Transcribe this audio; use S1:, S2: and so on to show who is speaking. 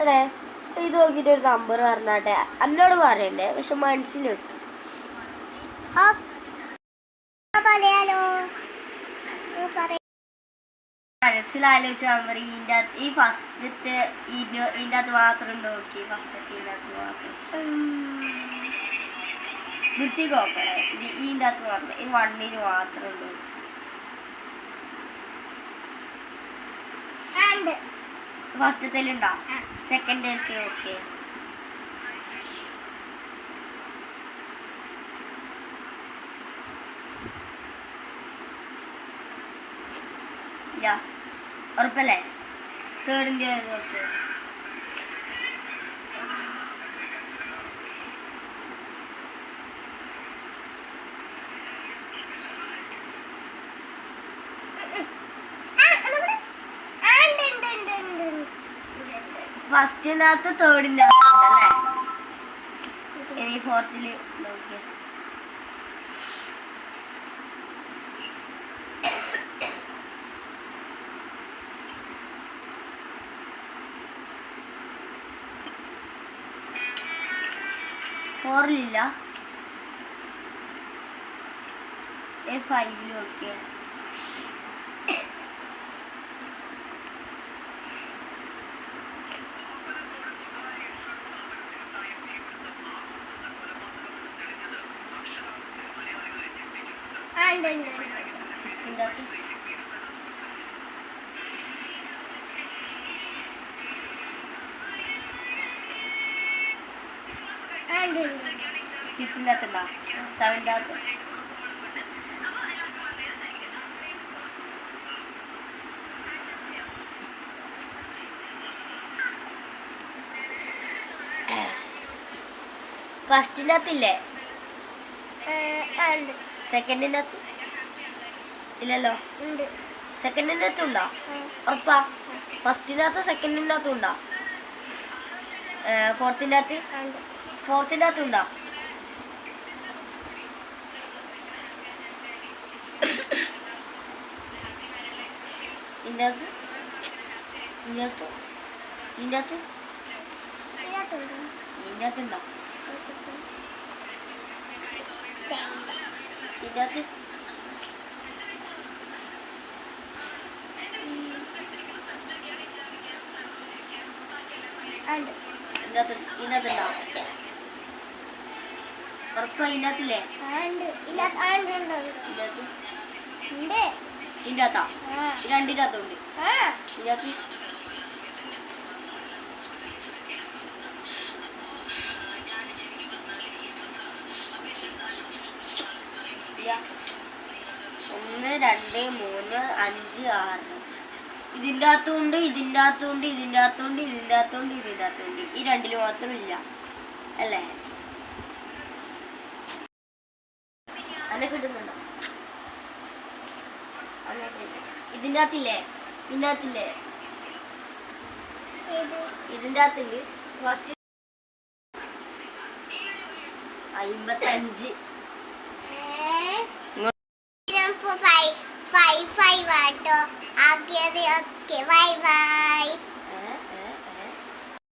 S1: എടേ ഇത് നോക്കിയിട്ട് ഒരു നമ്പർ പറഞ്ഞാട്ടെ. അന്നോട് പറയണ്ടേ പക്ഷെ മനസ്സിൽ വെക്കും. മനസ്സിലാലോചിച്ച നമ്പർ ഇതിന്റെ ഈ ഫസ്റ്റത്തെ ഇതിന്റെ അകത്ത് മാത്രം നോക്കി. ഫസ്റ്റത്തെ ഇതിന്റെ അകത്ത് മാത്രം. വൃത്തിക്ക് നോക്കണേ ഇത് ഇതിന്റെ അകത്ത് മാത്രം. ഈ വണ്ണിന് മാത്രം നോക്കി. ഫസ്റ്റത്തേലുണ്ടോ
S2: ആ.
S1: സെക്കൻഡ് ഓക്കെ ഉറപ്പല്ലേ? തേർഡിന്റെ ഓക്കെ
S2: ആ, നമ്മുടെ- ആ, ഉണ്ട്, ഉണ്ട്, ഉണ്ട്, ഉണ്ട്, ഉണ്ട്.
S1: ഫസ്റ്റിന്റെ തേർഡിന്റെ തേർഡിന്റെ അകത്ത് ഉണ്ടല്ലേ ഇനി ഫോർത്തിൽ നോക്കിയ. ഫോറിലില്ല ഫൈവിലും ഓക്കെ
S2: ഉണ്ട്, ഉണ്ട്. സിക്സിന്റെ.
S1: സിക്സിന്റെ അകത്തുണ്ടോ സെവന്റെ അകത്ത് ഫസ്റ്റിന്റെ അകത്തില്ലേ
S2: ഉണ്ട്.
S1: സെക്കൻഡിന്റെ അകത്ത് ഇല്ലല്ലോ.
S2: ഉണ്ട്.
S1: സെക്കൻഡിന്റെ അകത്തുണ്ടോ
S2: ആ,
S1: ഉറപ്പാ. ഫസ്റ്റിന്റെ അകത്ത് സെക്കൻഡിന്റെ അകത്തും ഉണ്ടോ ഫോർത്തിന്റെ അകത്ത്
S2: ഉണ്ടോ ഉണ്ട്.
S1: ഫോർത്തിന്റെ അകത്തുണ്ടോ ഇതിന്റെ അകത്ത് ഇതിന്റെ അകത്ത് ഇതിന്റെ അകത്ത്? ഇതിന്റെ അകത്ത്
S2: ഉണ്ട്.
S1: ഇതിന്റെ അകത്തുണ്ടോ ഉറപ്പാ അകത്തില്ലേ
S2: ആ, ഉണ്ട്. ഇതിനകത്ത് ആ, ഉണ്ട്, ഉണ്ട്, ഉണ്ട്.
S1: ഇതിന്റെ അകത്ത്
S2: ഉണ്ട്.
S1: ഇതിന്റെ അകത്താ
S2: ആ,
S1: ഈ രണ്ടിന്റെ അകത്തുണ്ട്
S2: ആ,
S1: ഇതിന്റെ അകത്ത് ഇല്ല. ഒന്ന് രണ്ട് മൂന്ന് അഞ്ച് ആറ്. ഇതിന്റെ അകത്തുണ്ട് ഇതിന്റെ അകത്തുണ്ട് ഇതിന്റെ അകത്തുണ്ട് ഇതിന്റെ അകത്തുണ്ട് ഇതിന്റെ അകത്തുണ്ട് ഈ രണ്ടിൽ മാത്രം ഇല്ല അല്ലേ? അങ്ങനെ കിട്ടുന്നുണ്ടോ. ഇതിന്റെ അകത്തില്ലേ ഇതിന്റെ അകത്തില്ലേ ഇതിന്റെ അകത്തുണ്ട് ഫസ്റ്റ് അമ്പത്തഞ്ച്
S2: ഫൈവ് ഫൈവ് ഫൈവ് ആട്ടോ. ആക്കിയത് ഓക്കെ ബൈ ബൈ